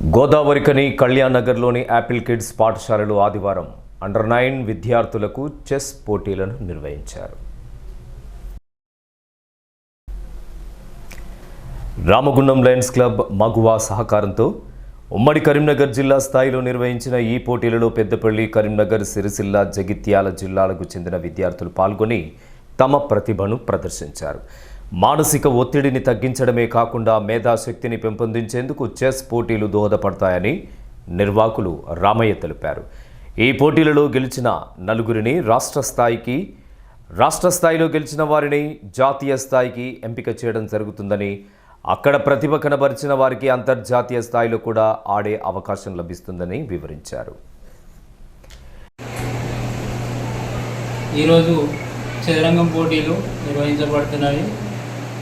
గోదావరికని కళ్యాణ్ నగర్లోని Apple kids పాఠశాలలో ఆదివారం అండర్ నైన్ విద్యార్థులకు చెస్ పోటీలను నిర్వహించారు. రామగుండం లయన్స్ క్లబ్ మగువా సహకారంతో ఉమ్మడి కరీంనగర్ జిల్లా స్థాయిలో నిర్వహించిన ఈ పోటీలలో పెద్దపల్లి కరీంనగర్ సిరిసిల్ల జగిత్యాల జిల్లాలకు చెందిన విద్యార్థులు పాల్గొని తమ ప్రతిభను ప్రదర్శించారు. మానసిక ఒత్తిడిని తగ్గించడమే కాకుండా మేధాశక్తిని పెంపొందించేందుకు చెస్ పోటీలు దోహదపడతాయని నిర్వాహకులు రామయ్య తెలిపారు. ఈ పోటీలలో గెలిచిన నలుగురిని రాష్ట్ర స్థాయికి రాష్ట్ర స్థాయిలో గెలిచిన వారిని జాతీయ స్థాయికి ఎంపిక చేయడం జరుగుతుందని అక్కడ ప్రతిభ కనబరిచిన వారికి అంతర్జాతీయ స్థాయిలో కూడా ఆడే అవకాశం లభిస్తుందని వివరించారు. ఈరోజు చదరంగం పోటీలు నిర్వహించబడుతున్నాయి.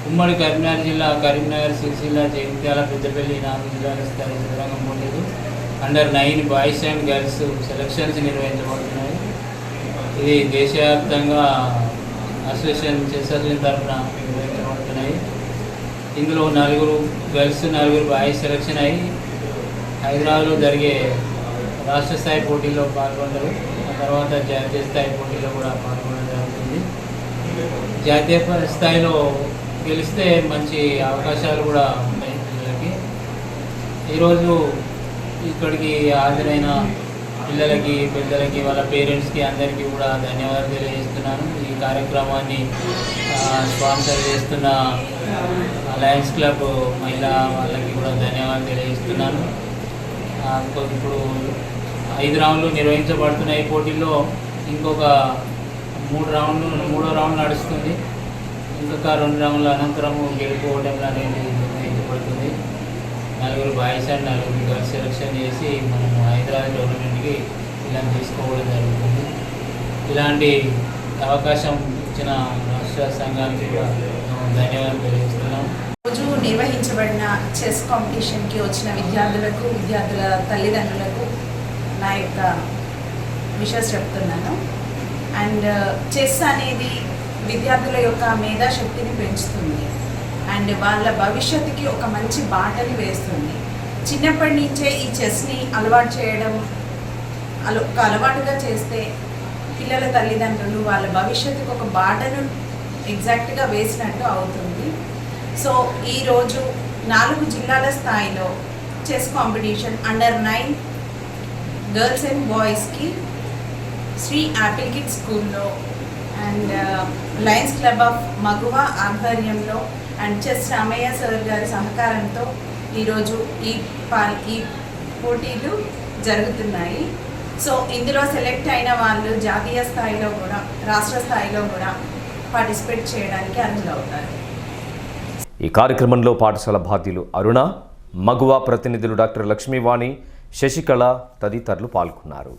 ఉమ్మడి కరీంనగర్ జిల్లా కరీంనగర్ సిరిసిల్ల జగిత్యాల పెద్దపల్లి నాలుగు జిల్లాల స్థాయి చదరంగం పోటీలు under nine boys and girls selections నిర్వహించబడుతున్నాయి. ఇది దేశవ్యాప్తంగా అసోసియేషన్ చెస్ అసోసియేషన్ తరఫున నిర్వహించబడుతున్నాయి. ఇందులో నలుగురు గర్ల్స్ నలుగురు బాయ్స్ సెలక్షన్ అయ్యి హైదరాబాద్లో జరిగే రాష్ట్ర స్థాయి పోటీల్లో పాల్గొంటారు ఆ తర్వాత జాతీయ స్థాయి పోటీలో కూడా పాల్గొనడం జరుగుతుంది. జాతీయ స్థాయిలో గెలిస్తే మంచి అవకాశాలు కూడా ఉంటాయి పిల్లలకి. ఈరోజు ఇక్కడికి హాజరైన పిల్లలకి పెద్దలకి వాళ్ళ పేరెంట్స్కి అందరికీ కూడా ధన్యవాదాలు తెలియజేస్తున్నాను. ఈ కార్యక్రమాన్ని స్పాన్సర్ చేస్తున్న లయన్స్ క్లబ్ మహిళా వాళ్ళకి కూడా ధన్యవాదాలు తెలియజేస్తున్నాను. ఇప్పుడు ఐదు రౌండ్లు నిర్వహించబడుతున్న ఈ పోటీల్లో ఇంకొక మూడు రౌండ్లు మూడో రౌండ్ నడుస్తుంది. ఇంకొక రెండు రౌండ్ల అనంతరము గెలుపుకోవడం అనేది నిర్ణయించబడుతుంది నలుగురు బాయ్స్ అండ్ నలుగురు గర్ల్స్ సెలెక్షన్ చేసి మనము హైదరాబాద్ టోర్నమెంట్కి ఇలా తీసుకోవడం జరుగుతుంది. ఇలాంటి అవకాశం ఇచ్చిన రాష్ట్ర సంఘానికి కూడా ధన్యవాదాలు తెలియజేస్తున్నాం. రోజు నిర్వహించబడిన చెస్ కాంపిటీషన్కి వచ్చిన విద్యార్థులకు విద్యార్థుల తల్లిదండ్రులకు నా యొక్క విషస్ చెప్తున్నాను. అండ్ చెస్ అనేది విద్యార్థుల యొక్క మేధాశక్తిని పెంచుతుంది. అండ్ వాళ్ళ భవిష్యత్తుకి ఒక మంచి బాటని వేస్తుంది. చిన్నప్పటి నుంచే ఈ చెస్ని అలవాటు చేయడం అల ఒక అలవాటుగా చేస్తే పిల్లల తల్లిదండ్రులు వాళ్ళ భవిష్యత్తుకు ఒక బాటను ఎగ్జాక్ట్గా వేసినట్టు అవుతుంది. సో ఈరోజు నాలుగు జిల్లాల స్థాయిలో chess competition under nine girls and బాయ్స్కి శ్రీ యాపిల్ కిడ్ స్కూల్లో and lions club of Maguva ఆధ్వర్యంలో అండ్ చెస్ రామయ్య సార్ గారి సహకారంతో ఈరోజు ఈ పా ఈ పోటీలు జరుగుతున్నాయి. సో ఇందులో సెలెక్ట్ అయిన వాళ్ళు జాతీయ స్థాయిలో కూడా రాష్ట్ర స్థాయిలో కూడా పార్టిసిపేట్ చేయడానికి అర్హులవుతారు. ఈ కార్యక్రమంలో పాఠశాల బాధ్యులు అరుణ మగువ ప్రతినిధులు డాక్టర్ లక్ష్మీవాణి శశికళ తదితరులు పాల్గొన్నారు.